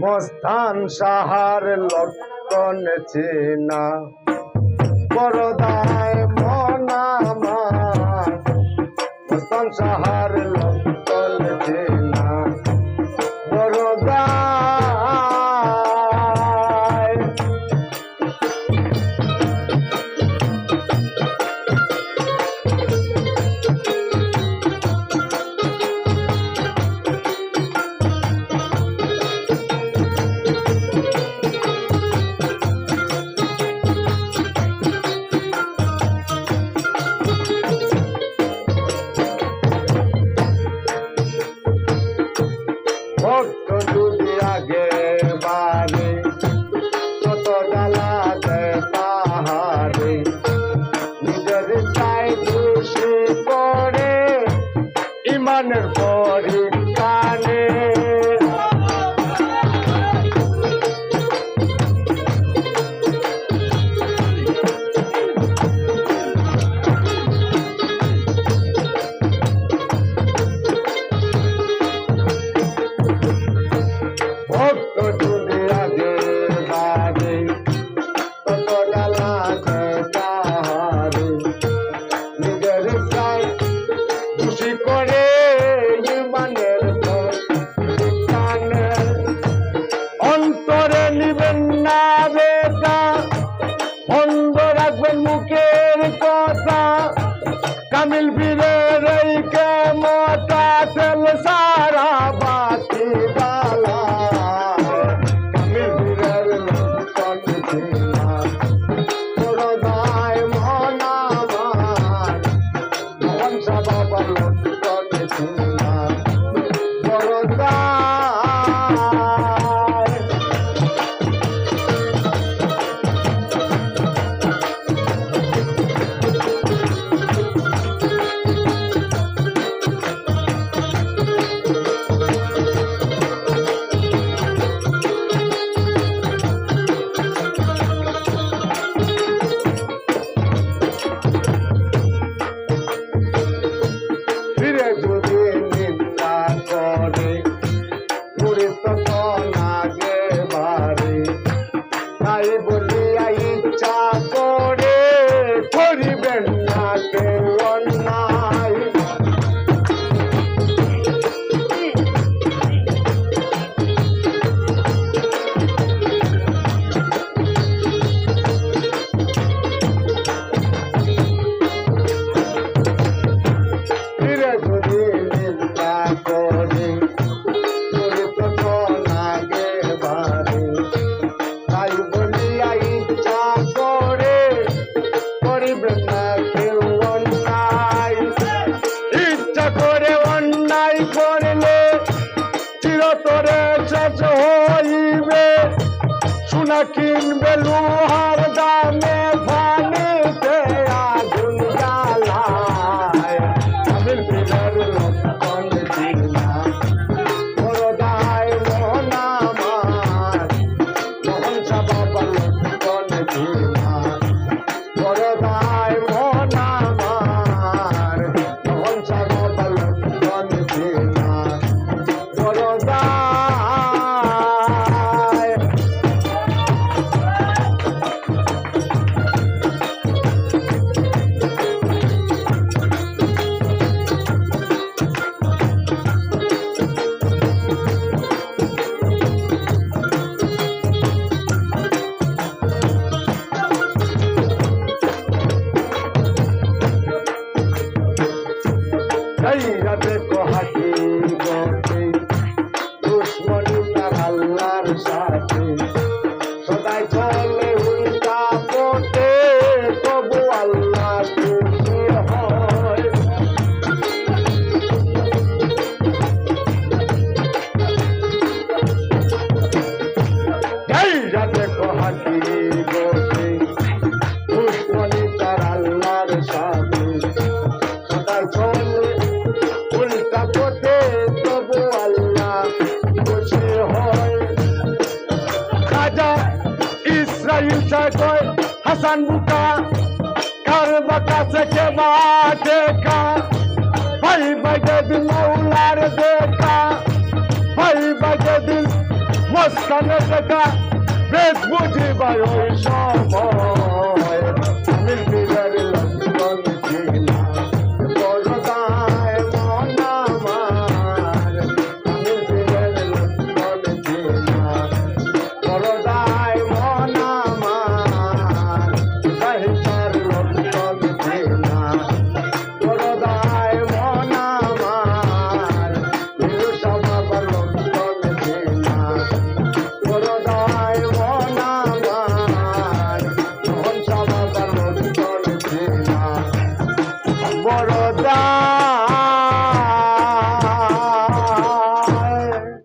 মস্তান সাহার লক্ষণ চিনা। পরদায় মনামা মস্তান সাহার করে ইমানের অন্তরে নিবেন না বেটা বন্ধ রাখবেন মুখের কথা। কামিল होता চিরতরে শেষ হইবে। সোনা কিনবে লোহার দামে घर बकस के बाद देखा भाई बजद मौलार देखा भाई बजद मस्तन देखा বেশ বুঝি বায়ু সম